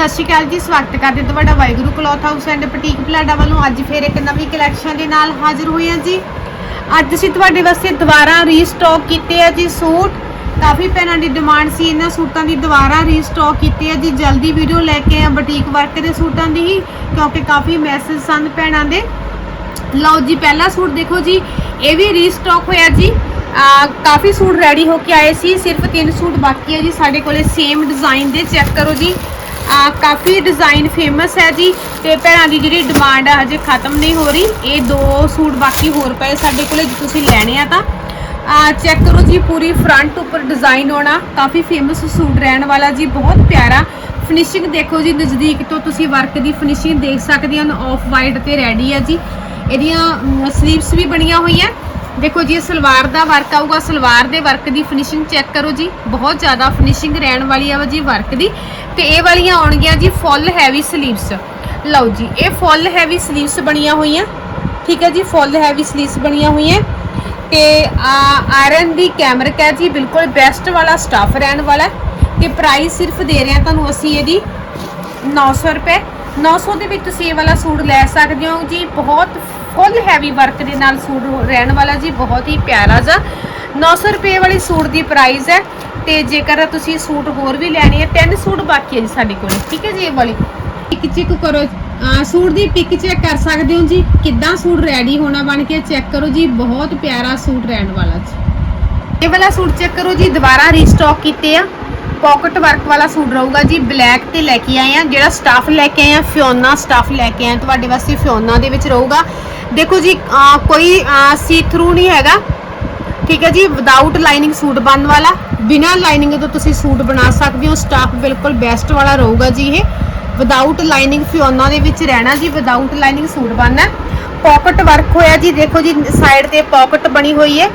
ਸਤਿ ਸ਼੍ਰੀ ਅਕਾਲ ਜੀ, ਸਵਾਗਤ ਕਰਦੇ ਤੁਹਾਡਾ Waheguru cloth house and boutique Palada ਵੱਲੋਂ। ਅੱਜ ਫੇਰ ਇੱਕ ਨਵੀਂ ਕਲੈਕਸ਼ਨ ਦੇ ਨਾਲ ਹਾਜ਼ਰ ਹੋਏ ਹਾਂ ਜੀ। ਅੱਜ ਅਸੀਂ ਤੁਹਾਡੇ ਵਾਸਤੇ ਦੁਬਾਰਾ ਰੀਸਟਾਕ ਕੀਤੇ ਆ ਜੀ ਸੂਟ। ਕਾਫੀ ਭੈਣਾਂ ਦੀ ਡਿਮਾਂਡ ਸੀ ਇਹਨਾਂ ਸੂਟਾਂ ਦੀ, ਦੁਬਾਰਾ ਰੀਸਟਾਕ ਕੀਤੇ ਆ ਜੀ। ਜਲਦੀ ਵੀਡੀਓ ਲੈ ਕੇ ਆ ਬੁਟੀਕ ਵਰਕ ਦੇ ਸੂਟਾਂ ਦੀ ਹੀ, ਕਿਉਂਕਿ ਕਾਫੀ ਮੈਸੇਜ ਸਨ ਭੈਣਾਂ ਦੇ। ਲਓ ਜੀ, ਪਹਿਲਾ ਸੂਟ ਦੇਖੋ ਜੀ, ਇਹ ਵੀ ਰੀਸਟਾਕ ਹੋਇਆ ਜੀ। ਕਾਫੀ ਸੂਟ ਰੈਡੀ ਹੋ ਕੇ ਆਏ ਸੀ, ਸਿਰਫ ਤਿੰਨ ਸੂਟ ਬਾਕੀ ਹੈ ਜੀ। ਸਾਡੇ ਕੋਲੇ ਸੇਮ ਡਿਜ਼ਾਈਨ ਦੇ ਚੈੱਕ ਕਰੋ ਜੀ। ਕਾਫੀ ਡਿਜ਼ਾਈਨ ਫੇਮਸ ਹੈ ਜੀ ਤੇ ਭੈਣਾਂ ਦੀ ਜਿਹੜੀ ਡਿਮਾਂਡ ਆ ਹਜੇ ਖਤਮ ਨਹੀਂ ਹੋ ਰਹੀ। ਇਹ ਦੋ ਸੂਟ ਬਾਕੀ ਹੋਰ ਪਏ ਸਾਡੇ ਕੋਲੇ ਜੇ ਤੁਸੀਂ ਲੈਣੇ ਆ ਤਾਂ। ਆ ਚੈੱਕ ਕਰੋ ਜੀ ਪੂਰੀ ਫਰੰਟ ਉੱਪਰ ਡਿਜ਼ਾਈਨ ਹੋਣਾ। ਕਾਫੀ ਫੇਮਸ ਸੂਟ ਰਹਿਣ ਵਾਲਾ ਜੀ, ਬਹੁਤ ਪਿਆਰਾ। ਫਿਨਿਸ਼ਿੰਗ ਦੇਖੋ ਜੀ, ਨਜ਼ਦੀਕ ਤੋਂ ਤੁਸੀਂ ਵਰਕ ਦੀ ਫਿਨਿਸ਼ਿੰਗ ਦੇਖ ਸਕਦੇ ਹੋ। ਆਫ ਵਾਈਟ ਤੇ ਰੈਡੀ ਹੈ ਜੀ। ਇਹਦੀਆਂ ਸਲੀਵਸ ਵੀ ਬਣੀਆਂ ਹੋਈਆਂ। ਦੇਖੋ ਜੀ, ਇਹ ਸਲਵਾਰ ਦਾ ਵਰਕ ਆਊਗਾ। ਸਲਵਾਰ ਦੇ ਵਰਕ ਦੀ ਫਿਨਿਸ਼ਿੰਗ ਚੈੱਕ ਕਰੋ ਜੀ। ਬਹੁਤ ਜ਼ਿਆਦਾ ਫਿਨਿਸ਼ਿੰਗ ਰਹਿਣ ਵਾਲੀ ਆ ਜੀ ਵਰਕ ਦੀ। ਤੇ ਇਹ ਵਾਲੀਆਂ ਆਉਣਗੀਆਂ ਜੀ ਫੁੱਲ ਹੈਵੀ ਸਲੀਵਸ ਲਓ ਜੀ, ਇਹ ਫੁੱਲ ਹੈਵੀ ਸਲੀਵਸ ਬਣੀਆਂ ਹੋਈਆਂ। ਠੀਕ ਹੈ ਜੀ ਫੁੱਲ ਹੈਵੀ ਸਲੀਵਸ ਬਣੀਆਂ ਹੋਈਆਂ। ਤੇ ਆਇਰਨ ਦੀ ਕੈਮਰਿਕ ਹੈ ਜੀ, ਬਿਲਕੁਲ ਬੈਸਟ ਵਾਲਾ ਸਟਾਫ ਰਹਿਣ ਵਾਲਾ। ਹੈ ਤੇ ਪ੍ਰਾਈਸ ਸਿਰਫ ਦੇ ਰਹੇ ਹਾਂ ਤੁਹਾਨੂੰ ਅਸੀਂ ਇਹਦੀ 900 ਰੁਪਏ। 900 ਦੇ ਵਿੱਚ ਤੁਸੀਂ ਇਹ ਵਾਲਾ ਸੂਟ ਲੈ ਸਕਦੇ ਹੋ ਜੀ। ਬਹੁਤ ਫੁੱਲ ਹੈਵੀ ਵਰਕ ਦੇ ਨਾਲ ਸੂਟ ਰਹਿਣ ਵਾਲਾ ਜੀ ਬਹੁਤ ਹੀ ਪਿਆਰਾ ਜਿਹਾ। 900 ਰੁਪਏ ਵਾਲੀ ਸੂਟ ਦੀ ਪ੍ਰਾਈਸ ਹੈ ਤੇ ਜੇਕਰ ਤੁਸੀਂ ਸੂਟ ਹੋਰ ਵੀ ਲੈਣੇ ਆ ਤਿੰਨ ਸੂਟ ਬਾਕੀ ਹੈ ਜੀ ਸਾਡੇ ਕੋਲ। ਠੀਕ ਹੈ ਜੀ ਇਹ ਵਾਲੀ? ਇੱਕ ਚੈੱਕ ਕਰੋ ਸੂਟ ਦੀ ਪਿਕ ਚੈੱਕ ਕਰ ਸਕਦੇ ਹੋ ਜੀ। ਕਿੱਦਾਂ ਸੂਟ ਰੈਡੀ ਹੋਣਾ ਬਣ ਕੇ ਚੈੱਕ ਕਰੋ ਜੀ। ਬਹੁਤ ਪਿਆਰਾ ਸੂਟ ਰਹਿਣ ਵਾਲਾ ਜੀ। ਇਹ ਵਾਲਾ ਸੂਟ ਚੈੱਕ ਕਰੋ ਜੀ। ਦੁਬਾਰਾ ਰੀਸਟਾਕ ਕੀਤੇ ਆ। ਪਾਕਟ ਵਰਕ ਵਾਲਾ ਸੂਟ ਰਹੂਗਾ ਜੀ। ਬਲੈਕ ਤੇ ਲੈ ਕੇ ਆਏ ਆ। ਜਿਹੜਾ ਸਟਾਫ ਲੈ ਕੇ ਆਏ ਆ ਫਿਓਨਾ ਸਟਾਫ ਲੈ ਕੇ ਆਏ ਤੁਹਾਡੇ ਵਾਸਤੇ ਫਿਓਨਾ ਦੇ ਵਿੱਚ ਰਹੂਗਾ। ਦੇਖੋ ਜੀ ਕੋਈ ਸੀ ਥਰੂ ਨਹੀਂ ਹੈਗਾ। ਠੀਕ ਹੈ ਜੀ ਵਿਦਆਊਟ ਲਾਈਨਿੰਗ ਸੂਟ ਬਣਨ ਵਾਲਾ, ਬਿਨਾਂ ਲਾਈਨਿੰਗ ਤੋਂ ਤੁਸੀਂ ਸੂਟ ਬਣਾ ਸਕਦੇ ਹੋ। ਸਟਾਫ ਬਿਲਕੁਲ ਬੈਸਟ ਵਾਲਾ ਰਹੂਗਾ ਜੀ ਇਹ। ਵਿਦਆਊਟ ਲਾਈਨਿੰਗ ਫਿਓਨਾ ਦੇ ਵਿੱਚ ਰਹਿਣਾ ਜੀ ਵਿਦਆਊਟ ਲਾਈਨਿੰਗ ਸੂਟ ਬਣਨਾ ਪਾਕਟ ਵਰਕ ਹੋਇਆ ਜੀ, ਦੇਖੋ ਜੀ ਸਾਈਡ ਤੇ ਪਾਕਟ ਬਣੀ ਹੋਈ ਹੈ।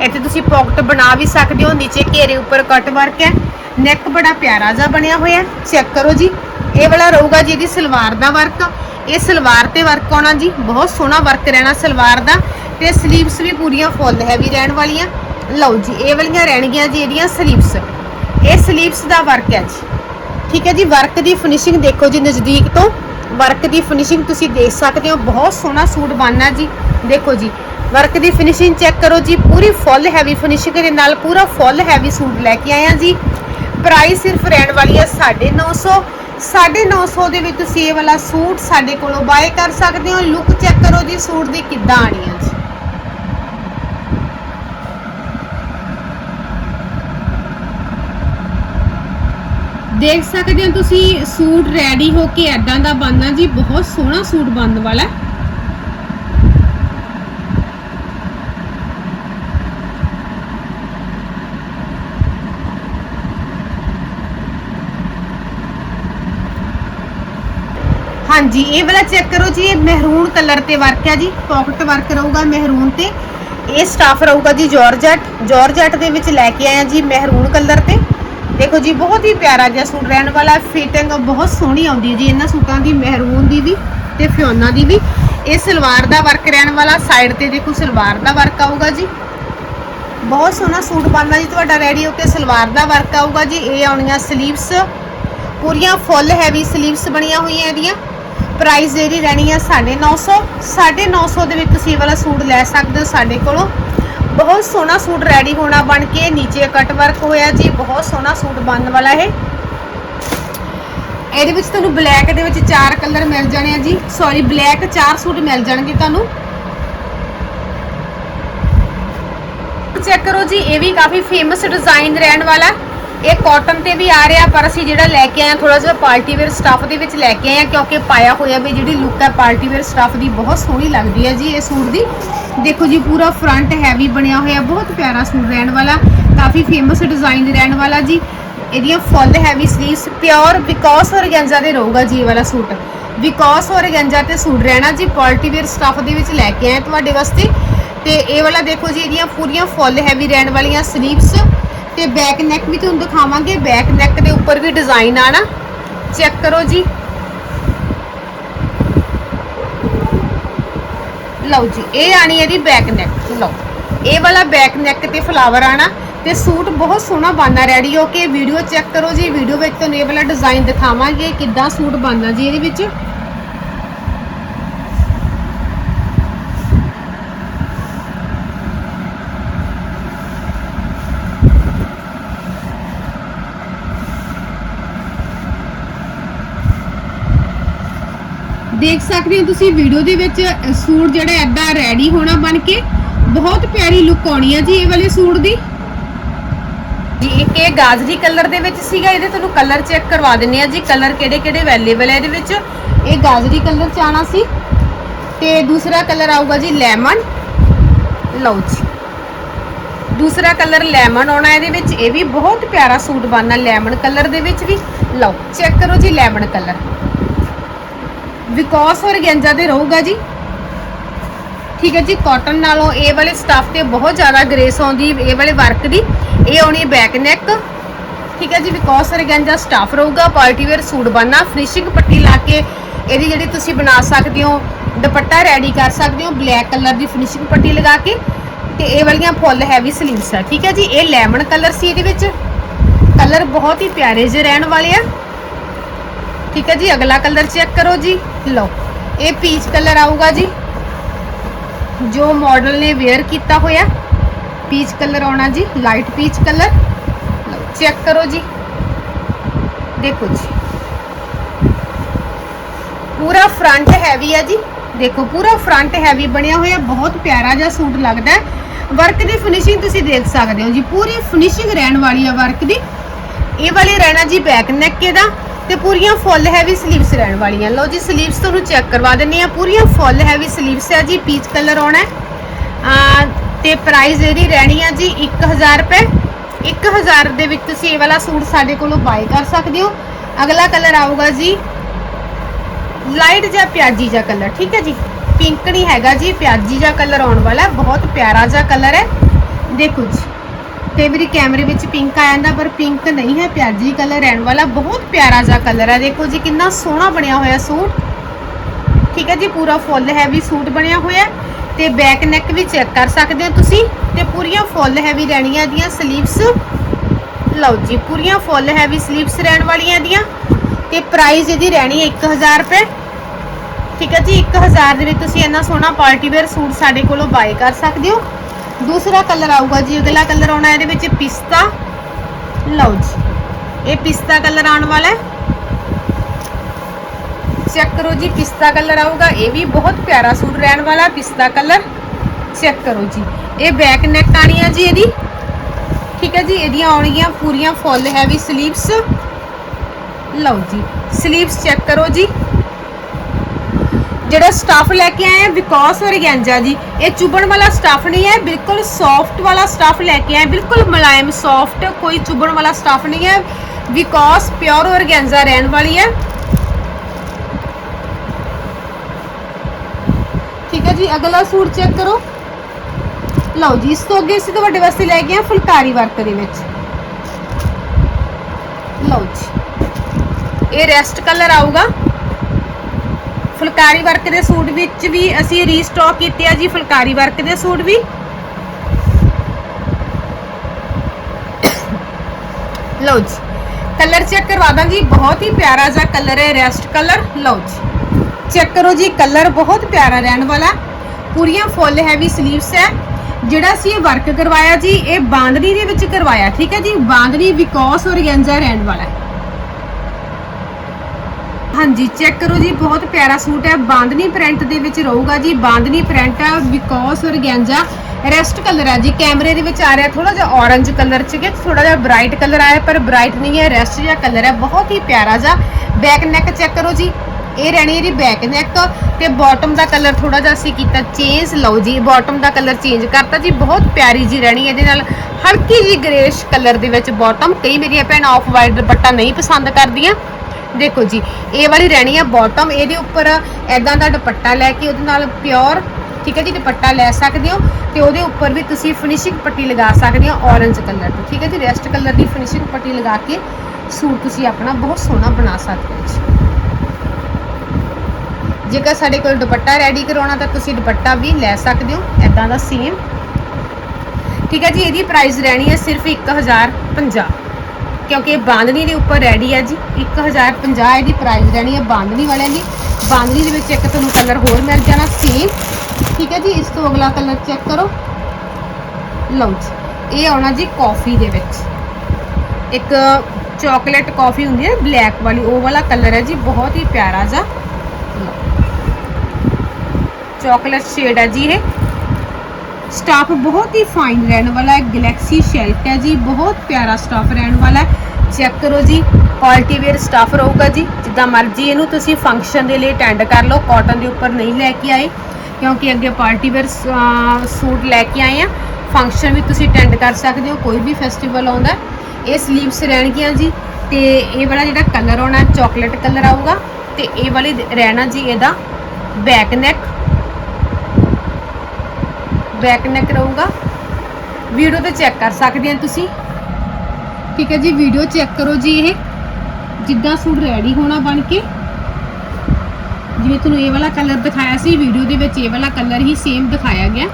ਇੱਥੇ ਤੁਸੀਂ ਪਾਕਟ ਬਣਾ ਵੀ ਸਕਦੇ ਹੋ, ਨੀਚੇ ਘੇਰੇ ਉੱਪਰ ਕਟ ਵਰਕ ਹੈ। ਨੈਕ ਬੜਾ ਪਿਆਰਾ ਜਿਹਾ ਬਣਿਆ ਹੋਇਆ ਚੈੱਕ ਕਰੋ ਜੀ, ਇਹ ਵਾਲਾ ਰਹੂਗਾ ਜੀ ਇਹਦੀ ਸਲਵਾਰ ਦਾ ਵਰਕ ਇਹ ਸਲਵਾਰ ਤੇ ਵਰਕ ਆਉਣਾ ਜੀ, ਬਹੁਤ ਸੋਹਣਾ ਵਰਕ ਰਹਿਣਾ ਸਲਵਾਰ ਦਾ ਤੇ ਸਲੀਵਸ ਵੀ ਪੂਰੀਆਂ ਫੁੱਲ ਹੈਵੀ ਰਹਿਣ ਵਾਲੀਆਂ। ਲਓ ਜੀ, ਇਹ ਵਾਲੀਆਂ ਰਹਿਣਗੀਆਂ ਜੀ ਇਹਦੀਆਂ ਸਲੀਵਸ ਇਹ ਸਲੀਵਸ ਦਾ ਵਰਕ ਹੈ ਜੀ। ਠੀਕ ਹੈ ਜੀ ਵਰਕ ਦੀ ਫਿਨਿਸ਼ਿੰਗ ਦੇਖੋ ਜੀ ਨਜ਼ਦੀਕ ਤੋਂ। ਵਰਕ ਦੀ ਫਿਨਿਸ਼ਿੰਗ ਤੁਸੀਂ ਦੇਖ ਸਕਦੇ ਹੋ, ਬਹੁਤ ਸੋਹਣਾ ਸੂਟ ਬਣਨਾ ਜੀ। ਦੇਖੋ ਜੀ ਵਰਕ ਦੀ ਫਿਨਿਸ਼ਿੰਗ ਚੈੱਕ ਕਰੋ ਜੀ, ਪੂਰੀ ਫੁੱਲ ਹੈਵੀ ਫਿਨਿਸ਼ਿੰਗ ਦੇ ਨਾਲ ਪੂਰਾ ਫੁੱਲ ਹੈਵੀ ਸੂਟ ਲੈ ਕੇ ਆਇਆ ਜੀ। ਪ੍ਰਾਈਸ ਸਿਰਫ ਰਹਿਣ ਵਾਲੀ ਹੈ 950 950 ਦੇ ਵਿੱਚ ਤੁਸੀਂ ਇਹ ਵਾਲਾ ਸੂਟ ਸਾਡੇ ਕੋਲੋਂ ਬਾਏ ਕਰ ਸਕਦੇ ਹੋ। ਲੁੱਕ ਚੈੱਕ ਕਰੋ ਜੀ, ਸੂਟ ਦੀ ਕਿੱਦਾਂ ਆਣੀ ਹੈ ਜੀ। ਦੇਖ ਸਕਦੇ ਹੋ ਤੁਸੀਂ ਸੂਟ ਰੈਡੀ ਹੋ ਕੇ ਐਦਾਂ ਦਾ ਬਣਨਾ ਜੀ, ਬਹੁਤ ਸੋਹਣਾ ਸੂਟ ਬਣਨ ਵਾਲਾ ਹਾਂਜੀ, ਇਹ ਵਾਲਾ ਚੈੱਕ ਕਰੋ ਜੀ, ਇਹ ਮਹਿਰੂਨ ਕਲਰ ਤੇ ਵਰਕ ਹੈ ਜੀ ਪਾਕਟ ਵਰਕ ਰਹੂਗਾ ਮਹਿਰੂਨ ਤੇ। ਇਹ ਸਟਾਫ ਰਹੂਗਾ ਜੀ ਜਾਰਜਟ ਜਾਰਜਟ ਦੇ ਵਿੱਚ ਲੈ ਕੇ ਆਇਆ ਜੀ ਮਹਿਰੂਨ ਕਲਰ ਤੇ। ਦੇਖੋ ਜੀ, ਬਹੁਤ ਹੀ ਪਿਆਰਾ ਜਿਹਾ ਸੂਟ, ਰਹਿਣ ਵਾਲਾ ਫਿਟਿੰਗ ਬਹੁਤ ਸੋਹਣੀ ਆਉਂਦੀ ਜੀ, ਇਹਨਾਂ ਸੂਟਾਂ ਦੀ ਮਹਿਰੂਨ ਦੀ ਵੀ ਤੇ ਫਿਓਨਾ ਦੀ ਵੀ। ਇਹ ਸਲਵਾਰ ਦਾ ਵਰਕ ਰਹਿਣ ਵਾਲਾ ਸਾਈਡ ਤੇ ਦੇਖੋ ਸਲਵਾਰ ਦਾ ਵਰਕ ਆਊਗਾ ਜੀ। ਬਹੁਤ ਸੋਹਣਾ ਸੂਟ ਬਣਨਾ ਜੀ, ਤੁਹਾਡਾ ਰੈਡੀ ਹੋ ਕੇ ਸਲਵਾਰ ਦਾ ਵਰਕ ਆਊਗਾ ਜੀ, ਇਹ ਆਉਣੀਆਂ ਸਲੀਵਸ ਪੂਰੀਆਂ ਫੁੱਲ ਹੈਵੀ ਸਲੀਵਸ ਬਣੀਆਂ ਹੋਈਆਂ ਇਹਦੀਆਂ। ਪ੍ਰਾਈਸ ਜਿਹੜੀ ਰਹਿਣੀ ਹੈ 950 950 ਦੇ ਵਿੱਚ ਤੁਸੀਂ ਇਹ ਵਾਲਾ ਸੂਟ ਲੈ ਸਕਦੇ ਹੋ ਸਾਡੇ ਕੋਲੋਂ। ਬਹੁਤ ਸੋਹਣਾ ਸੂਟ ਰੈਡੀ ਹੋਣਾ ਬਣ ਕੇ, ਨੀਚੇ ਕਟ ਵਰਕ ਹੋਇਆ ਜੀ, ਬਹੁਤ ਸੋਹਣਾ ਸੂਟ ਬਣਨ ਵਾਲਾ ਇਹ। ਇਹਦੇ ਵਿੱਚ ਤੁਹਾਨੂੰ ਬਲੈਕ ਦੇ ਵਿੱਚ ਚਾਰ ਕਲਰ ਮਿਲ ਜਾਣੇ ਆ ਜੀ। ਸੌਰੀ ਬਲੈਕ ਚਾਰ ਸੂਟ ਮਿਲ ਜਾਣਗੇ ਤੁਹਾਨੂੰ। ਚੈੱਕ ਕਰੋ ਜੀ, ਇਹ ਵੀ ਕਾਫੀ ਫੇਮਸ ਡਿਜ਼ਾਈਨ ਰਹਿਣ ਵਾਲਾ। ਇਹ ਕਾਟਨ ਤੇ ਵੀ ਆ ਰਿਹਾ, ਪਰ ਅਸੀਂ ਜਿਹੜਾ ਲੈ ਕੇ ਆਏ ਆ ਥੋੜਾ ਜਿਹਾ ਪਾਰਟੀ ਵੇਅਰ ਸਟੱਫ ਦੇ ਵਿੱਚ ਲੈ ਕੇ ਆਏ ਆ ਕਿਉਂਕਿ ਪਾਇਆ ਹੋਇਆ ਵੀ ਜਿਹੜੀ ਲੁੱਕ ਹੈ ਪਾਰਟੀ ਵੇਅਰ ਸਟੱਫ ਦੀ ਬਹੁਤ ਸੋਹਣੀ ਲੱਗਦੀ ਹੈ ਜੀ ਇਹ ਸੂਟ ਦੀ। ਦੇਖੋ ਜੀ, ਪੂਰਾ ਫਰੰਟ ਹੈਵੀ ਬਣਿਆ ਹੋਇਆ, ਬਹੁਤ ਪਿਆਰਾ ਸੂਟ ਰਹਿਣ ਵਾਲਾ, ਕਾਫੀ ਫੇਮਸ ਡਿਜ਼ਾਈਨ ਰਹਿਣ ਵਾਲਾ ਜੀ। ਇਹਦੀਆਂ full heavy sleeves pure viscose organza ਦੇ ਰਹੂਗਾ ਜੀ ਇਹ ਵਾਲਾ ਸੂਟ। ਵਿਕਾਸ ਔਰਗੈਂਜ਼ਾ ਤੇ ਸੂਟ ਰਹਿਣਾ ਜੀ, ਪਾਰਟੀ ਵੇਅਰ ਸਟੱਫ ਦੇ ਵਿੱਚ ਲੈ ਕੇ ਆਇਆ ਤੁਹਾਡੇ ਵਾਸਤੇ। ਤੇ ਇਹ ਵਾਲਾ ਦੇਖੋ ਜੀ, ਇਹਦੀਆਂ ਪੂਰੀਆਂ ਫੁੱਲ ਹੈਵੀ ਰਹਿਣ ਵਾਲੀਆਂ ਸਲੀਵਸ ਤੇ ਬੈਕ ਨੈਕ ਵੀ ਤੁਹਾਨੂੰ ਦਿਖਾਵਾਂਗੇ। ਬੈਕ ਨੈਕ ਦੇ ਉੱਪਰ ਵੀ ਡਿਜ਼ਾਈਨ ਆਣਾ ਚੈੱਕ ਕਰੋ ਜੀ। ਲਓ ਜੀ, ਇਹ ਆਣੀ ਇਹਦੀ ਬੈਕ ਨੈਕ ਲਓ, ਇਹ ਵਾਲਾ ਬੈਕ ਨੈਕ ਤੇ ਫਲਾਵਰ ਆਣਾ ਤੇ ਸੂਟ ਬਹੁਤ ਸੋਹਣਾ ਬਣਨਾ ਰੈਡੀ ਹੋ ਕੇ। ਵੀਡੀਓ ਚੈੱਕ ਕਰੋ ਜੀ ਵੀਡੀਓ ਵਿੱਚ ਤੁਹਾਨੂੰ ਇਹ ਵਾਲਾ ਡਿਜ਼ਾਈਨ ਦਿਖਾਵਾਂਗੇ, ਕਿੱਦਾਂ ਸੂਟ ਬਣਨਾ ਜੀ ਇਹਦੇ ਵਿੱਚ। ਦੇਖ ਸਕਦੇ ਹੋ ਤੁਸੀਂ ਵੀਡੀਓ ਦੇ ਵਿੱਚ ਸੂਟ ਜਿਹੜਾ ਐਦਾਂ ਰੈਡੀ ਹੋਣਾ ਬਣ ਕੇ, ਬਹੁਤ ਪਿਆਰੀ ਲੁੱਕ ਆਉਣੀ ਹੈ ਜੀ ਇਹ ਵਾਲੇ ਸੂਟ ਦੀ। ਜੀ, ਇਹ ਗਾਜਰੀ ਕਲਰ ਦੇ ਵਿੱਚ ਸੀਗਾ, ਇਹਦੇ ਤੁਹਾਨੂੰ ਕਲਰ ਚੈੱਕ ਕਰਵਾ ਦਿੰਨੇ ਆ ਜੀ ਕਲਰ ਕਿਹੜੇ ਕਿਹੜੇ ਅਵੇਲੇਬਲ ਹੈ ਇਹਦੇ ਵਿੱਚ। ਇਹ ਗਾਜਰੀ ਕਲਰ ਚ ਆਣਾ ਸੀ, ਤੇ ਦੂਸਰਾ ਕਲਰ ਆਊਗਾ ਜੀ ਲੈਮਨ ਲਓ ਜੀ। ਦੂਸਰਾ ਕਲਰ ਲੈਮਨ ਆਉਣਾ ਇਹਦੇ ਵਿੱਚ, ਇਹ ਵੀ ਬਹੁਤ ਪਿਆਰਾ ਸੂਟ ਬਣਨਾ ਲੈਮਨ ਕਲਰ ਦੇ ਵਿੱਚ ਵੀ। ਲਓ ਚੈੱਕ ਕਰੋ ਜੀ ਲੈਮਨ ਕਲਰ ਵਿਕਾਸ ਔਰ ਗੈਂਜਾ ਦੇ ਰਹੂਗਾ ਜੀ। ਠੀਕ ਹੈ ਜੀ ਕਾਟਨ ਨਾਲੋਂ ਇਹ ਵਾਲੇ ਸਟੱਫ ਤੇ ਬਹੁਤ ਜ਼ਿਆਦਾ ਗ੍ਰੇਸ ਆਉਂਦੀ, ਇਹ ਵਾਲੇ ਵਰਕ ਦੀ। ਇਹ ਆਉਣੀ ਬੈਕ ਨੈਕ ਠੀਕ ਹੈ ਜੀ, ਵਿਕਾਸ ਔਰ ਗੈਂਜਾ ਸਟੱਫ ਰਹੂਗਾ ਪਾਰਟੀ ਵੇਅਰ ਸੂਟ ਬਣਨਾ ਫਿਨਿਸ਼ਿੰਗ ਪੱਟੀ ਲਾ ਕੇ ਇਹਦੀ ਜਿਹੜੀ ਤੁਸੀਂ ਬਣਾ ਸਕਦੇ ਹੋ, ਦੁਪੱਟਾ ਰੈਡੀ ਕਰ ਸਕਦੇ ਹੋ ਬਲੈਕ ਕਲਰ ਦੀ ਫਿਨਿਸ਼ਿੰਗ ਪੱਟੀ ਲਗਾ ਕੇ ਤੇ ਇਹ ਵਾਲੀਆਂ ਫੁੱਲ ਹੈਵੀ ਸਲੀਵਸ ਆ। ਠੀਕ ਹੈ ਜੀ, ਇਹ ਲੈਮਨ ਕਲਰ ਸੀ ਇਹਦੇ ਵਿੱਚ। ਕਲਰ ਬਹੁਤ ਹੀ ਪਿਆਰੇ ਜਿਹੇ ਰਹਿਣ ਵਾਲੇ ਆ। ਠੀਕ ਹੈ ਜੀ, ਅਗਲਾ ਕਲਰ ਚੈੱਕ ਕਰੋ ਜੀ। ਲਓ, ਇਹ ਪੀਚ ਕਲਰ ਆਊਗਾ ਜੀ। ਜੋ ਮਾਡਲ ਨੇ ਵੇਅਰ ਕੀਤਾ ਹੋਇਆ ਪੀਚ ਕਲਰ ਆਉਣਾ ਜੀ ਲਾਈਟ ਪੀਚ ਕਲਰ। ਲਓ, ਚੈੱਕ ਕਰੋ ਜੀ। ਦੇਖੋ ਜੀ। ਪੂਰਾ ਫਰੰਟ ਹੈਵੀ ਹੈ ਜੀ। ਦੇਖੋ, ਪੂਰਾ ਫਰੰਟ ਹੈਵੀ ਬਣਿਆ ਹੋਇਆ, ਬਹੁਤ ਪਿਆਰਾ ਜਿਹਾ ਸੂਟ ਲੱਗਦਾ ਹੈ। ਵਰਕ ਦੀ ਫਿਨਿਸ਼ਿੰਗ ਤੁਸੀਂ ਦੇਖ ਸਕਦੇ ਹੋ ਜੀ। ਪੂਰੀ ਫਿਨਿਸ਼ਿੰਗ ਰਹਿਣ ਵਾਲੀ ਹੈ ਵਰਕ ਦੀ। ਇਹ ਵਾਲੇ ਰਹਿਣਾ ਜੀ ਬੈਕ ਨੈਕ ਇਹਦਾ। ਤੇ ਪੂਰੀਆਂ ਫੁੱਲ ਹੈਵੀ ਸਲੀਵਸ ਰਹਿਣ ਵਾਲੀਆਂ। ਲਓ ਜੀ ਸਲੀਵਸ ਤੁਹਾਨੂੰ ਚੈੱਕ ਕਰਵਾ ਦਿੰਨੀ ਆ ਪੂਰੀਆਂ ਫੁੱਲ ਹੈਵੀ ਸਲੀਵਸ ਹੈ ਜੀ ਪੀਚ ਕਲਰ ਆਉਣਾ ਹੈ। ਆ, ਤੇ ਪ੍ਰਾਈਸ ਇਹਦੀ ਰਹਿਣੀ ਆ ਜੀ 1000 ਰੁਪਏ। 1000 ਦੇ ਵਿੱਚ ਤੁਸੀਂ ਇਹ ਵਾਲਾ ਸੂਟ ਸਾਡੇ ਕੋਲੋਂ ਬਾਈ ਕਰ ਸਕਦੇ ਹੋ। ਅਗਲਾ ਕਲਰ ਆਊਗਾ ਜੀ ਲਾਈਟ ਜਾਂ ਪਿਆਜੀ ਜਿਹਾ ਕਲਰ ਠੀਕ ਹੈ ਜੀ? ਪਿੰਕ ਨਹੀਂ ਹੈਗਾ ਜੀ, ਪਿਆਜੀ ਜਿਹਾ ਕਲਰ ਆਉਣ ਵਾਲਾ, ਬਹੁਤ ਪਿਆਰਾ ਜਿਹਾ ਕਲਰ ਹੈ। ਦੇਖੋ ਜੀ ਤੇ ਮੇਰੀ ਕੈਮਰੇ ਵਿੱਚ ਪਿੰਕ ਆ ਜਾਂਦਾ, ਪਰ ਪਿੰਕ ਨਹੀਂ ਹੈ ਪਿਆਜੀ ਕਲਰ ਰਹਿਣ ਵਾਲਾ ਬਹੁਤ ਪਿਆਰਾ ਜਿਹਾ ਕਲਰ ਹੈ ਦੇਖੋ ਜੀ, ਕਿੰਨਾ ਸੋਹਣਾ ਬਣਿਆ ਹੋਇਆ ਸੂਟ। ਠੀਕ ਹੈ ਜੀ, ਪੂਰਾ ਫੁੱਲ ਹੈਵੀ ਸੂਟ ਬਣਿਆ ਹੋਇਆ ਹੈ ਤੇ ਬੈਕ ਨੈਕ ਵੀ ਚੈੱਕ ਕਰ ਸਕਦੇ ਹੋ ਤੁਸੀਂ ਤੇ ਪੂਰੀਆਂ ਫੁੱਲ ਹੈਵੀ ਰਹਿਣੀਆਂ ਦੀਆਂ ਸਲੀਵਸ ਲਓ ਜੀ, ਪੂਰੀਆਂ ਫੁੱਲ ਹੈਵੀ ਸਲੀਵਸ ਰਹਿਣ ਵਾਲੀਆਂ ਦੀਆਂ ਤੇ ਪ੍ਰਾਈਸ ਇਹਦੀ ਰਹਿਣੀ ਹੈ 1000 ਰੁਪਏ। ਠੀਕ ਹੈ ਜੀ 1000 ਦੇ ਵਿੱਚ ਤੁਸੀਂ ਇੰਨਾ ਸੋਹਣਾ ਪਾਰਟੀ ਵੇਅਰ ਸੂਟ ਸਾਡੇ ਕੋਲੋਂ ਬਾਏ ਕਰ ਸਕਦੇ ਹੋ। ਦੂਸਰਾ ਕਲਰ ਆਊਗਾ ਜੀ, ਅਗਲਾ ਕਲਰ ਆਉਣਾ ਇਹਦੇ ਵਿੱਚ ਪਿਸਤਾ। ਲਓ ਜੀ, ਇਹ ਪਿਸਤਾ ਕਲਰ ਆਉਣ ਵਾਲਾ ਹੈ। ਚੈੱਕ ਕਰੋ ਜੀ, ਪਿਸਤਾ ਕਲਰ ਆਊਗਾ, ਇਹ ਵੀ ਬਹੁਤ ਪਿਆਰਾ ਸੂਟ ਰਹਿਣ ਵਾਲਾ ਪਿਸਤਾ ਕਲਰ। ਚੈੱਕ ਕਰੋ ਜੀ, ਇਹ ਬੈਕ ਨੈਕ ਆਣੀ ਆ ਜੀ ਇਹਦੀ। ਠੀਕ ਹੈ ਜੀ, ਇਹਦੀਆਂ ਆਉਣਗੀਆਂ ਪੂਰੀਆਂ ਫੁੱਲ ਹੈਵੀ ਸਲੀਵਸ। ਲਓ ਜੀ, ਸਲੀਵਸ ਚੈੱਕ ਕਰੋ ਜੀ। ਜਿਹੜਾ ਸਟਾਫ ਲੈ ਕੇ ਆਏ ਆ, ਵਿਕਾਸ ਔਰਗੈਂਜਾ ਜੀ, ਇਹ ਚੁਬਣ ਵਾਲਾ ਸਟਾਫ ਨਹੀਂ ਹੈ, ਬਿਲਕੁਲ ਸੌਫਟ ਵਾਲਾ ਸਟਾਫ ਲੈ ਕੇ ਆਏ, ਬਿਲਕੁਲ ਮੁਲਾਇਮ ਸੌਫਟ ਕੋਈ ਚੁਬਣ ਵਾਲਾ ਸਟਾਫ ਨਹੀਂ ਹੈ, ਵਿਕਾਸ ਪਿਓਰ ਔਰਗੈਂਜਾ ਰਹਿਣ ਵਾਲੀ ਹੈ। ਠੀਕ ਹੈ ਜੀ, ਅਗਲਾ ਸੂਟ ਚੈੱਕ ਕਰੋ। ਲਓ ਜੀ, ਇਸ ਤੋਂ ਅੱਗੇ ਅਸੀਂ ਤੁਹਾਡੇ ਵਾਸਤੇ ਲੈ ਗਏ ਹਾਂ ਫੁਲਕਾਰੀ ਵਰਕ ਦੇ ਵਿੱਚ। ਲਓ ਜੀ, ਇਹ ਰੈਸਟ ਕਲਰ ਆਊਗਾ। ਫੁਲਕਾਰੀ ਵਰਕ ਦੇ ਸੂਟ ਵਿੱਚ ਵੀ ਅਸੀਂ ਰੀਸਟਾਕ ਕੀਤੇ ਆ ਜੀ, ਫੁਲਕਾਰੀ ਵਰਕ ਦੇ ਸੂਟ ਵੀ। ਲਓ ਜੀ, ਕਲਰ ਚੈੱਕ ਕਰਵਾ ਦਾਂ ਜੀ ਬਹੁਤ ਹੀ ਪਿਆਰਾ ਜਿਹਾ ਕਲਰ ਹੈ ਰੈਸਟ ਕਲਰ। ਲਓ ਜੀ, ਚੈੱਕ ਕਰੋ ਜੀ, ਕਲਰ ਬਹੁਤ ਪਿਆਰਾ ਰਹਿਣ ਵਾਲਾ। ਪੂਰੀਆਂ ਫੁੱਲ ਹੈਵੀ ਸਲੀਵਸ ਹੈ। ਜਿਹੜਾ ਅਸੀਂ ਇਹ ਵਰਕ ਕਰਵਾਇਆ ਜੀ, ਇਹ ਬਾਂਦਰੀ ਦੇ ਵਿੱਚ ਕਰਵਾਇਆ, ਠੀਕ ਹੈ ਜੀ? ਬਾਂਦਰੀ ਵਿਕੋਸ ਔਰਗੈਂਜਾ ਰਹਿਣ ਵਾਲਾ ਹੈ। ਹਾਂਜੀ ਚੈੱਕ ਕਰੋ ਜੀ, ਬਹੁਤ ਪਿਆਰਾ ਸੂਟ ਹੈ। ਬਾਂਦਨੀ ਪ੍ਰਿੰਟ ਦੇ ਵਿੱਚ ਰਹੂਗਾ ਜੀ। ਬਾਂਦਨੀ ਪ੍ਰਿੰਟ ਹੈ ਵਿਕਾਸ ਔਰਗੈਂਜਾ ਰੈਸਟ ਕਲਰ ਆ ਜੀ। ਕੈਮਰੇ ਦੇ ਵਿੱਚ ਆ ਰਿਹਾ ਥੋੜਾ ਜਿਹਾ ਔਰੰਜ ਕਲਰ ਚ ਕਿ ਥੋੜਾ ਜਿਹਾ ਬ੍ਰਾਈਟ ਕਲਰ ਆਇਆ, ਪਰ ਬ੍ਰਾਈਟ ਨਹੀਂ ਹੈ ਰੈਸਟ ਜਿਹਾ ਕਲਰ ਹੈ। ਬਹੁਤ ਹੀ ਪਿਆਰਾ ਜਿਹਾ ਬੈਕ ਨੈਕ ਚੈੱਕ ਕਰੋ ਜੀ। ਇਹ ਰਹਿਣੀ ਇਹਦੀ ਬੈਕ ਨੈਕ ਤੇ ਬਾਟਮ ਦਾ ਕਲਰ ਥੋੜਾ ਜਿਹਾ ਅਸੀਂ ਕੀਤਾ ਚੇਂਜ ਲਓ ਜੀ ਬਾਟਮ ਦਾ ਕਲਰ ਚੇਂਜ ਕਰਤਾ ਜੀ। ਬਹੁਤ ਪਿਆਰੀ ਜੀ ਰਹਿਣੀ ਇਹਦੇ ਨਾਲ। ਹਲਕੀ ਜੀ ਗ੍ਰੇਸ਼ ਕਲਰ ਦੇ ਵਿੱਚ ਬਾਟਮ ਕਈ ਮੇਰੀਆਂ ਭੈਣਾਂ ਆਫ ਵਾਈਟ ਦੁਪੱਟਾ ਨਹੀਂ ਪਸੰਦ ਕਰਦੀਆਂ। ਦੇਖੋ ਜੀ, ਇਹ ਵਾਲੀ ਰਹਿਣੀ ਆ ਬਾਟਮ ਇਹਦੇ ਉੱਪਰ ਐਦਾਂ ਦਾ ਦੁਪੱਟਾ ਲੈ ਕੇ ਉਹਦੇ ਨਾਲ ਪਿਓਰ ਠੀਕ ਹੈ ਜੀ, ਦੁਪੱਟਾ ਲੈ ਸਕਦੇ ਹੋ ਤੇ ਉਹਦੇ ਉੱਪਰ ਵੀ ਤੁਸੀਂ ਫਿਨਿਸ਼ਿੰਗ ਪੱਟੀ ਲਗਾ ਸਕਦੇ ਹੋ ਔਰੰਜ ਕਲਰ ਦੀ ਠੀਕ ਹੈ ਜੀ ਰੈਸਟ ਕਲਰ ਦੀ ਫਿਨਿਸ਼ਿੰਗ ਪੱਟੀ ਲਗਾ ਕੇ ਸੂਟ ਤੁਸੀਂ ਆਪਣਾ ਬਹੁਤ ਸੋਹਣਾ ਬਣਾ ਸਕਦੇ ਹੋ ਜੀ। ਜੇਕਰ ਸਾਡੇ ਕੋਲ ਦੁਪੱਟਾ ਰੈਡੀ ਕਰਾਉਣਾ ਤਾਂ ਤੁਸੀਂ ਦੁਪੱਟਾ ਵੀ ਲੈ ਸਕਦੇ ਹੋ ਐਦਾਂ ਦਾ ਸੇਮ ਠੀਕ ਹੈ ਜੀ, ਇਹਦੀ ਪ੍ਰਾਈਸ ਰਹਿਣੀ ਹੈ ਸਿਰਫ 1050 ਕਿਉਂਕਿ ਇਹ ਬਾਂਦਨੀ ਦੇ ਉੱਪਰ ਰੈਡੀ ਹੈ ਜੀ। 1050 ਇਹਦੀ ਪ੍ਰਾਈਸ ਰਹਿਣੀ ਹੈ ਬਾਂਦਨੀ ਵਾਲਿਆਂ ਦੀ। ਬਾਂਦਨੀ ਦੇ ਵਿੱਚ ਇੱਕ ਤੁਹਾਨੂੰ ਕਲਰ ਹੋਰ ਮਿਲ ਜਾਣਾ ਸੇਮ ਠੀਕ ਹੈ ਜੀ, ਇਸ ਤੋਂ ਅਗਲਾ ਕਲਰ ਚੈੱਕ ਕਰੋ। ਲਓ ਜੀ, ਇਹ ਆਉਣਾ ਜੀ ਕਾਫੀ ਦੇ ਵਿੱਚ। ਇੱਕ ਚਾਕਲੇਟ ਕਾਫੀ ਹੁੰਦੀ ਹੈ ਬਲੈਕ ਵਾਲੀ, ਉਹ ਵਾਲਾ ਕਲਰ ਹੈ ਜੀ, ਬਹੁਤ ਹੀ ਪਿਆਰਾ ਜਿਹਾ। ਚਾਕਲੇਟ ਸ਼ੇਡ ਹੈ ਜੀ ਇਹ। ਸਟਾਫ ਬਹੁਤ ਹੀ ਫਾਈਨ ਰਹਿਣ ਵਾਲਾ ਹੈ ਗੈਲੈਕਸੀ ਸ਼ੈਲਕ ਹੈ ਜੀ, ਬਹੁਤ ਪਿਆਰਾ ਸਟਾਫ ਰਹਿਣ ਵਾਲਾ ਹੈ। ਚੈੱਕ ਕਰੋ ਜੀ ਕੁਆਲਿਟੀ ਵੇਅਰ ਸਟਾਫ ਰਹੂਗਾ ਜੀ, ਜਿੱਦਾਂ ਮਰਜ਼ੀ ਇਹਨੂੰ ਤੁਸੀਂ ਫੰਕਸ਼ਨ ਦੇ ਲਈ ਅਟੈਂਡ ਕਰ ਲਓ ਕਾਟਨ ਦੇ ਉੱਪਰ ਨਹੀਂ ਲੈ ਕੇ ਆਏ, ਕਿਉਂਕਿ ਅੱਗੇ ਪਾਰਟੀ ਵੇਅਰ ਸੂਟ ਲੈ ਕੇ ਆਏ ਆ। ਫੰਕਸ਼ਨ ਵੀ ਤੁਸੀਂ ਅਟੈਂਡ ਕਰ ਸਕਦੇ ਹੋ, ਕੋਈ ਵੀ ਫੈਸਟੀਵਲ ਆਉਂਦਾ ਇਹ ਸਲੀਵਸ ਰਹਿਣਗੀਆਂ ਜੀ, ਤੇ ਇਹ ਵਾਲਾ ਜਿਹੜਾ ਕਲਰ ਆਉਣਾ ਚਾਕਲੇਟ ਕਲਰ ਆਊਗਾ, ਤੇ ਇਹ ਵਾਲੀ ਰਹਿਣਾ ਜੀ ਇਹਦਾ ਬੈਕ ਨੈਕ ਬੈਕ ਨੈਕ ਰਹੂਗਾ। ਵੀਡੀਓ ਤੇ ਚੈੱਕ ਕਰ ਸਕਦੇ ਆ ਤੁਸੀਂ। ਠੀਕ ਹੈ ਜੀ, ਵੀਡੀਓ ਚੈੱਕ ਕਰੋ ਜੀ ਇਹ। ਜਿੱਦਾਂ ਸੂਟ ਰੈਡੀ ਹੋਣਾ ਬਣ ਕੇ। ਜਿਵੇਂ ਤੁਹਾਨੂੰ ਇਹ ਵਾਲਾ ਕਲਰ ਦਿਖਾਇਆ ਸੀ, ਵੀਡੀਓ ਦੇ ਵਿੱਚ ਇਹ ਵਾਲਾ ਕਲਰ ਹੀ ਸੇਮ ਦਿਖਾਇਆ ਗਿਆ।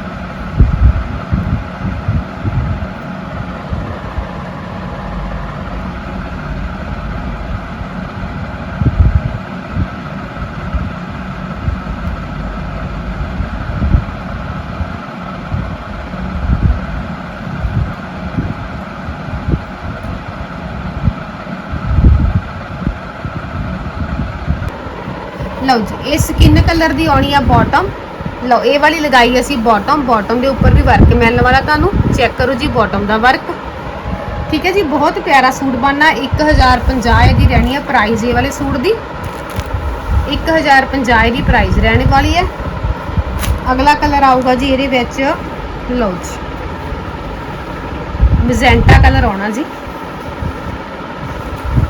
ਲਓ ਜੀ, ਇਹ ਸਕਿਨ ਕਲਰ ਦੀ ਆਉਣੀ ਆ ਬਾਟਮ ਲਓ, ਇਹ ਵਾਲੀ ਲਗਾਈ ਅਸੀਂ ਬਾਟਮ ਬਾਟਮ ਦੇ ਉੱਪਰ ਵੀ ਵਰਕ ਮਿਲਣ ਵਾਲਾ ਤੁਹਾਨੂੰ ਚੈੱਕ ਕਰੋ ਜੀ ਬਾਟਮ ਦਾ ਵਰਕ ਠੀਕ ਹੈ ਜੀ, ਬਹੁਤ ਪਿਆਰਾ ਸੂਟ ਬਣਨਾ। 1050 ਇਹਦੀ ਰਹਿਣੀ ਹੈ ਪ੍ਰਾਈਸ ਇਹ ਵਾਲੇ ਸੂਟ ਦੀ। 1050 ਇਹਦੀ ਪ੍ਰਾਈਸ ਰਹਿਣ ਵਾਲੀ ਹੈ। ਅਗਲਾ ਕਲਰ ਆਊਗਾ ਜੀ ਇਹਦੇ ਵਿੱਚ, ਲਓ ਜੀ। ਮੈਜੈਂਟਾ ਕਲਰ ਆਉਣਾ ਜੀ।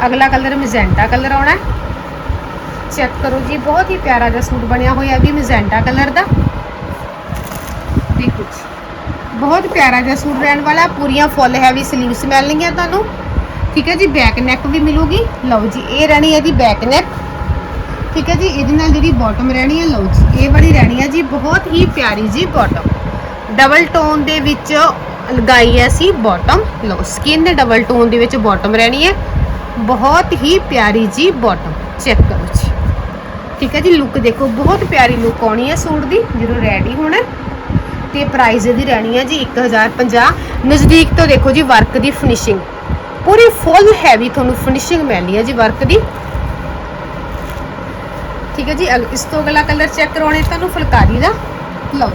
ਅਗਲਾ ਕਲਰ ਮੈਜੈਂਟਾ ਕਲਰ ਆਉਣਾ। ਹੈ ਚੈੱਕ ਕਰੋ ਜੀ, ਬਹੁਤ ਹੀ ਪਿਆਰਾ ਜਿਹਾ ਸੂਟ ਬਣਿਆ ਹੋਇਆ ਵੀ ਮੈਜੈਂਟਾ ਕਲਰ ਦਾ। ਦੇਖੋ ਜੀ, ਬਹੁਤ ਪਿਆਰਾ ਜਿਹਾ ਸੂਟ ਰਹਿਣ ਵਾਲਾ, ਪੂਰੀਆਂ ਫੁੱਲ ਹੈਵੀ ਸਲੀਵਸ ਮਿਲਣਗੀਆਂ ਤੁਹਾਨੂੰ। ਠੀਕ ਹੈ ਜੀ ਬੈਕ ਨੈਕ ਵੀ ਮਿਲੂਗੀ। ਲਓ ਜੀ, ਇਹ ਰਹਿਣੀ ਹੈ ਜੀ ਬੈਕ ਨੈਕ ਠੀਕ ਹੈ ਜੀ, ਇਹਦੇ ਨਾਲ ਜਿਹੜੀ ਬਾਟਮ ਰਹਿਣੀ ਹੈ, ਲਓ ਜੀ, ਇਹ ਵਾਲੀ ਰਹਿਣੀ ਹੈ ਜੀ, ਬਹੁਤ ਹੀ ਪਿਆਰੀ ਜੀ ਬਾਟਮ ਡਬਲ ਟੋਨ ਦੇ ਵਿੱਚ ਲਗਾਈ ਹੈ ਸੀ ਬਾਟਮ ਲਓ ਸਕਿਨ ਦੇ ਡਬਲ ਟੋਨ ਦੇ ਵਿੱਚ ਬਾਟਮ ਰਹਿਣੀ ਹੈ। ਬਹੁਤ ਹੀ ਪਿਆਰੀ ਜੀ ਬਾਟਮ ਚੈੱਕ ਕਰੋ ਜੀ। ਠੀਕ ਹੈ ਜੀ ਲੁੱਕ ਦੇਖੋ, ਬਹੁਤ ਪਿਆਰੀ ਲੁੱਕ ਆਉਣੀ ਹੈ ਸੂਟ ਦੀ, ਜਦੋਂ ਰੈਡੀ ਹੋਣਾ ਤੇ ਪ੍ਰਾਈਸ ਇਹਦੀ ਰਹਿਣੀ ਹੈ ਜੀ 1050 ਨਜ਼ਦੀਕ ਤੋਂ ਦੇਖੋ ਜੀ ਵਰਕ ਦੀ ਫਿਨਿਸ਼ਿੰਗ ਪੂਰੀ ਫੁੱਲ ਹੈਵੀ ਤੁਹਾਨੂੰ ਫਿਨਿਸ਼ਿੰਗ ਮਿਲਣੀ ਹੈ ਜੀ ਵਰਕ ਦੀ। ਠੀਕ ਹੈ ਜੀ, ਅਗ- ਇਸ ਤੋਂ ਅਗਲਾ ਕਲਰ ਚੈੱਕ ਕਰਾਉਣੇ ਤੁਹਾਨੂੰ, ਫੁਲਕਾਰੀ ਦਾ। ਲਓ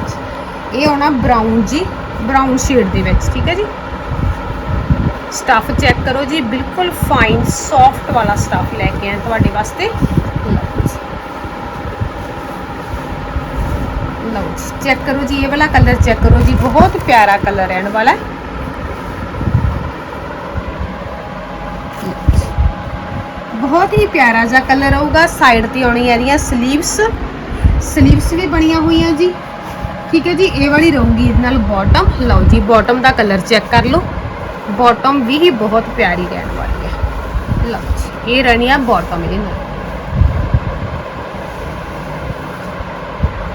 ਇਹ ਆਉਣਾ ਬਰਾਊਨ ਜੀ ਬਰਾਊਨ ਸ਼ੇਡ ਦੇ ਵਿੱਚ, ਠੀਕ ਹੈ ਜੀ। ਸਟਫ ਚੈੱਕ ਕਰੋ ਜੀ, ਬਿਲਕੁਲ ਫਾਈਨ ਸੌਫਟ ਵਾਲਾ ਸਟਫ ਲੈ ਕੇ ਆਏ ਤੁਹਾਡੇ ਵਾਸਤੇ। ਲਓ ਜੀ। ਚੈੱਕ ਕਰੋ ਜੀ, ਇਹ ਵਾਲਾ ਕਲਰ ਚੈੱਕ ਕਰੋ ਜੀ, ਬਹੁਤ ਪਿਆਰਾ ਕਲਰ ਰਹਿਣ ਵਾਲਾ ਹੈ। ਬਹੁਤ ਹੀ ਪਿਆਰਾ ਜਿਹਾ ਕਲਰ ਆਊਗਾ ਸਾਈਡ ਤੇ ਆਉਣੀ ਹੈ ਇਹਦੀਆਂ ਸਲੀਵਸ ਸਲੀਵਸ ਵੀ ਬਣੀਆਂ ਹੋਈਆਂ ਜੀ। ਠੀਕ ਹੈ ਜੀ, ਇਹ ਵਾਲੀ ਰਹੂਗੀ ਇਹਦੇ ਨਾਲ ਬਾਟਮ ਲਓ ਜੀ ਬਾਟਮ ਦਾ ਕਲਰ ਚੈੱਕ ਕਰ ਲਓ। ਬਾਟਮ ਵੀ ਹੀ ਬਹੁਤ ਪਿਆਰੀ ਰਹਿਣ ਵਾਲੀ ਹੈ। ਲਓ ਜੀ, ਇਹ ਰਹਿਣੀ ਆ ਬਾਟਮ ਇਹਦੇ ਨਾਲ।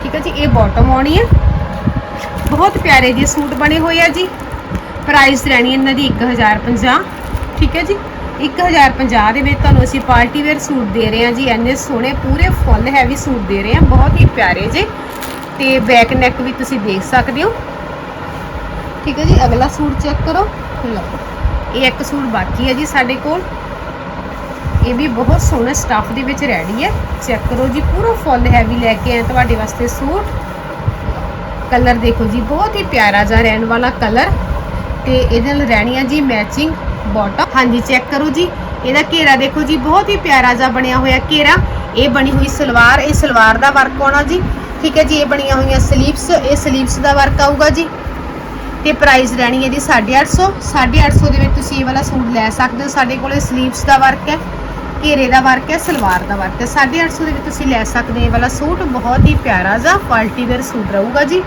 ਠੀਕ ਹੈ ਜੀ, ਇਹ ਬਾਟਮ ਆਉਣੀ ਹੈ ਬਹੁਤ ਪਿਆਰੇ ਜਿਹੇ ਸੂਟ ਬਣੇ ਹੋਏ ਆ ਜੀ। ਪ੍ਰਾਈਸ ਰਹਿਣੀ ਇਹਨਾਂ ਦੀ 1050 ਠੀਕ ਹੈ ਜੀ। 1050 ਦੇ ਵਿੱਚ ਤੁਹਾਨੂੰ ਅਸੀਂ ਪਾਰਟੀ ਵੇਅਰ ਸੂਟ ਦੇ ਰਹੇ ਹਾਂ ਜੀ। ਇੰਨੇ ਸੋਹਣੇ, ਪੂਰੇ ਫੁੱਲ ਹੈਵੀ ਸੂਟ ਦੇ ਰਹੇ ਹਾਂ ਬਹੁਤ ਹੀ ਪਿਆਰੇ ਜੇ। ਤੇ ਬੈਕ ਨੈਕ ਵੀ ਤੁਸੀਂ ਦੇਖ ਸਕਦੇ ਹੋ। ਠੀਕ ਹੈ ਜੀ, ਅਗਲਾ ਸੂਟ ਚੈੱਕ ਕਰੋ। ਲਓ, ਇਹ ਇੱਕ ਸੂਟ ਬਾਕੀ ਹੈ ਜੀ ਸਾਡੇ ਕੋਲ। ਇਹ ਵੀ ਬਹੁਤ ਸੋਹਣਾ ਸਟਾਫ ਦੇ ਵਿੱਚ ਰੈਡੀ ਹੈ। ਚੈੱਕ ਕਰੋ ਜੀ, ਪੂਰਾ ਫੁੱਲ ਹੈਵੀ ਲੈ ਕੇ ਆਏ ਤੁਹਾਡੇ ਵਾਸਤੇ ਸੂਟ। ਕਲਰ ਦੇਖੋ ਜੀ, ਬਹੁਤ ਹੀ ਪਿਆਰਾ ਜਿਹਾ ਰਹਿਣ ਵਾਲਾ ਕਲਰ ਤੇ ਇਹਦੇ ਨਾਲ ਰਹਿਣੀ ਆ ਜੀ ਮੈਚਿੰਗ ਬਾਟਮ ਹਾਂਜੀ ਚੈੱਕ ਕਰੋ ਜੀ, ਇਹਦਾ ਘੇਰਾ ਦੇਖੋ ਜੀ, ਬਹੁਤ ਹੀ ਪਿਆਰਾ ਜਿਹਾ ਬਣਿਆ ਹੋਇਆ ਘੇਰਾ। ਇਹ ਬਣੀ ਹੋਈ ਸਲਵਾਰ, ਇਹ ਸਲਵਾਰ ਦਾ ਵਰਕ ਆਉਣਾ ਜੀ। ਠੀਕ ਹੈ ਜੀ, ਇਹ ਬਣੀਆਂ ਹੋਈਆਂ ਸਲੀਵਸ ਇਹ ਸਲੀਵਸ ਦਾ ਵਰਕ ਆਊਗਾ ਜੀ। ਤੇ ਪ੍ਰਾਈਸ ਰਹਿਣੀ ਹੈ ਜੀ 850 850 ਦੇ ਵਿੱਚ ਤੁਸੀਂ ਇਹ ਵਾਲਾ ਸੂਟ ਲੈ ਸਕਦੇ ਹੋ, ਸਾਡੇ ਕੋਲੇ ਸਲੀਵਸ ਦਾ ਵਰਕ ਹੈ। ਘੇਰੇ ਦਾ ਵਰਕ ਹੈ, ਸਲਵਾਰ ਦਾ ਵਰਕ ਹੈ। 850 ਦੇ ਵਿੱਚ ਤੁਸੀਂ ਲੈ ਸਕਦੇ ਹੋ ਇਹ ਵਾਲਾ ਸੂਟ। ਬਹੁਤ ਹੀ ਪਿਆਰਾ ਜਿਹਾ ਕੁਆਲਿਟੀ ਵੇਅਰ ਸੂਟ ਰਹੂਗਾ ਜੀ।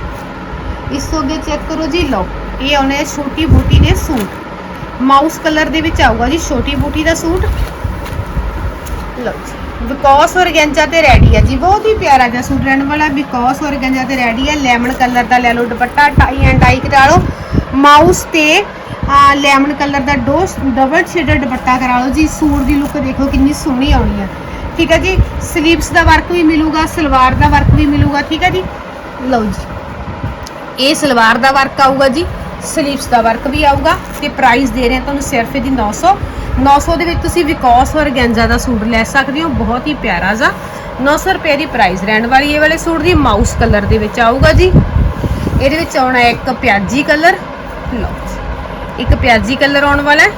ਇਸ ਤੋਂ ਅੱਗੇ ਚੈੱਕ ਕਰੋ ਜੀ, ਲਓ, ਇਹ ਆਉਣੇ ਛੋਟੀ ਬੂਟੀ ਦੇ ਸੂਟ। ਮਾਊਸ ਕਲਰ ਦੇ ਵਿੱਚ ਆਊਗਾ ਜੀ ਛੋਟੀ ਬੂਟੀ ਦਾ ਸੂਟ। ਲਓ ਜੀ, ਵਿਕੋਸ ਔਰਗੈਂਜਾ ਤੇ ਰੈਡੀ ਹੈ ਜੀ। ਬਹੁਤ ਹੀ ਪਿਆਰਾ ਜਿਹਾ ਸੂਟ ਰਹਿਣ ਵਾਲਾ ਵਿਕੋਸ ਔਰਗੈਂਜਾ ਤੇ ਰੈਡੀ ਹੈ। ਲੈਮਨ ਕਲਰ ਦਾ ਲੈ ਲਓ ਦੁਪੱਟਾ, ਟਾਈ ਐਂਡ ਡਾਈ ਕਰਾ ਲਓ। ਮਾਊਸ ਤੇ ਲੈਮਨ ਕਲਰ ਦਾ ਡੋਸ, ਡਬਲ ਸ਼ੇਡਡ ਦੁਪੱਟਾ ਕਰਾ ਲਓ ਜੀ, ਸੂਟ ਦੀ ਲੁੱਕ ਦੇਖੋ ਕਿੰਨੀ ਸੋਹਣੀ ਆਉਣੀ ਹੈ ਠੀਕ ਹੈ ਜੀ ਸਲੀਵਸ ਦਾ ਵਰਕ ਵੀ ਮਿਲੂਗਾ, ਸਲਵਾਰ ਦਾ ਵਰਕ ਵੀ ਮਿਲੂਗਾ, ਠੀਕ ਹੈ ਜੀ? ਲਓ ਜੀ, ਇਹ ਸਲਵਾਰ ਦਾ ਵਰਕ ਆਊਗਾ ਜੀ ਸਲੀਵਸ ਦਾ ਵਰਕ ਵੀ ਆਊਗਾ, ਤੇ ਪ੍ਰਾਈਸ ਦੇ ਰਹੇ ਹਾਂ ਤੁਹਾਨੂੰ ਸਿਰਫ ਇਹਦੀ 900 900 ਦੇ ਵਿੱਚ ਤੁਸੀਂ ਵਿਕੋਸ ਔਰਗੈਂਜਾ ਦਾ ਸੂਟ ਲੈ ਸਕਦੇ ਹੋ, ਬਹੁਤ ਹੀ ਪਿਆਰਾ ਜਾ 900 ਰੁਪਏ ਦੀ ਪ੍ਰਾਈਸ ਰਹਿਣ ਵਾਲੀ ਇਹ ਵਾਲੇ ਸੂਟ ਦੀ ਮਾਊਸ ਕਲਰ ਦੇ ਵਿੱਚ ਆਊਗਾ ਜੀ। ਇਹਦੇ ਵਿੱਚ ਆਉਣਾ ਇੱਕ ਪਿਆਜੀ ਕਲਰ ਇੱਕ ਪਿਆਜੀ ਕਲਰ ਆਉਣ ਵਾਲਾ ਹੈ।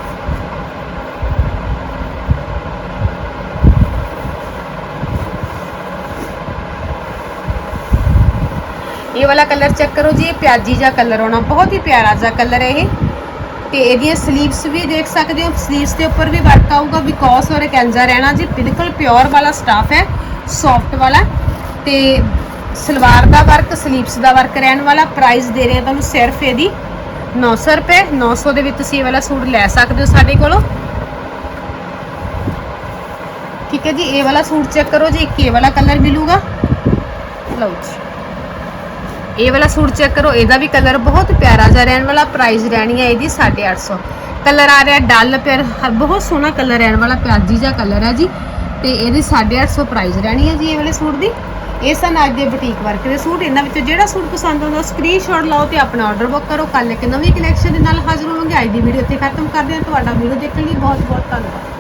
ਇਹ ਵਾਲਾ ਕਲਰ ਚੈੱਕ ਕਰੋ ਜੀ, ਇਹ ਪਿਆਜੀ ਜਿਹਾ ਕਲਰ ਆਉਣਾ, ਬਹੁਤ ਹੀ ਪਿਆਰਾ ਜਿਹਾ ਕਲਰ ਹੈ ਇਹ। ਤੇ ਇਹਦੀਆਂ ਸਲੀਵਸ ਵੀ ਦੇਖ ਸਕਦੇ ਹੋ ਸਲੀਵਸ ਦੇ ਉੱਪਰ ਵੀ ਵਰਕ ਆਊਗਾ ਬਿਕੋਸ ਔਰ ਕੈਂਜ਼ਾ ਰਹਿਣਾ ਜੀ, ਬਿਲਕੁਲ ਪਿਓਰ ਵਾਲਾ ਸਟਾਫ ਹੈ ਸੌਫਟ ਵਾਲਾ। ਤੇ ਸਲਵਾਰ ਦਾ ਵਰਕ ਸਲੀਵਸ ਦਾ ਵਰਕ ਰਹਿਣ ਵਾਲਾ ਪ੍ਰਾਈਸ ਦੇ ਰਹੇ ਤੁਹਾਨੂੰ ਸਿਰਫ ਇਹਦੀ 900 ਰੁਪਏ 900 ਦੇ ਵਿੱਚ ਤੁਸੀਂ ਇਹ ਵਾਲਾ ਸੂਟ ਲੈ ਸਕਦੇ ਹੋ ਸਾਡੇ ਕੋਲੋਂ। ਠੀਕ ਹੈ ਜੀ, ਇਹ ਵਾਲਾ ਸੂਟ ਚੈੱਕ ਕਰੋ ਜੀ, ਇੱਕ ਇਹ ਵਾਲਾ ਕਲਰ ਮਿਲੂਗਾ। ਲਓ ਜੀ। ਇਹ ਵਾਲਾ ਸੂਟ ਚੈੱਕ ਕਰੋ, ਇਹਦਾ ਵੀ ਕਲਰ ਬਹੁਤ ਪਿਆਰਾ ਜਿਹਾ ਰਹਿਣ ਵਾਲਾ ਪ੍ਰਾਈਸ ਰਹਿਣੀ ਹੈ ਇਹਦੀ 850 ਕਲਰ ਆ ਰਿਹਾ ਡਲ ਪਿਆਰ ਬਹੁਤ ਸੋਹਣਾ ਕਲਰ ਰਹਿਣ ਵਾਲਾ, ਪਿਆਜੀ ਜਿਹਾ ਕਲਰ ਹੈ ਜੀ। ਤੇ ਇਹਦੀ 850 ਪ੍ਰਾਈਸ ਰਹਿਣੀ ਹੈ ਜੀ ਇਹ ਵਾਲੇ ਸੂਟ ਦੀ। ਇਹ ਸਨ ਅੱਜ ਦੇ ਬੁਟੀਕ ਵਰਕ ਦੇ ਸੂਟ। ਇਹਨਾਂ ਵਿੱਚੋਂ ਜਿਹੜਾ ਸੂਟ ਪਸੰਦ ਆਉਂਦਾ ਸਕਰੀਨਸ਼ਾਟ ਲਾਓ ਤੇ ਆਪਣਾ ਆਰਡਰ ਬੁੱਕ ਕਰੋ। ਕੱਲ ਇੱਕ ਨਵੀਂ ਕਲੈਕਸ਼ਨ ਦੇ ਨਾਲ ਹਾਜ਼ਰ ਹੋਵਾਂਗੇ। ਅੱਜ ਦੀ ਵੀਡੀਓ ਇੱਥੇ ਖਤਮ ਕਰਦੇ ਹਾਂ। ਤੁਹਾਡਾ ਵੀਡੀਓ ਦੇਖਣ ਲਈ ਬਹੁਤ ਬਹੁਤ ਧੰਨਵਾਦ।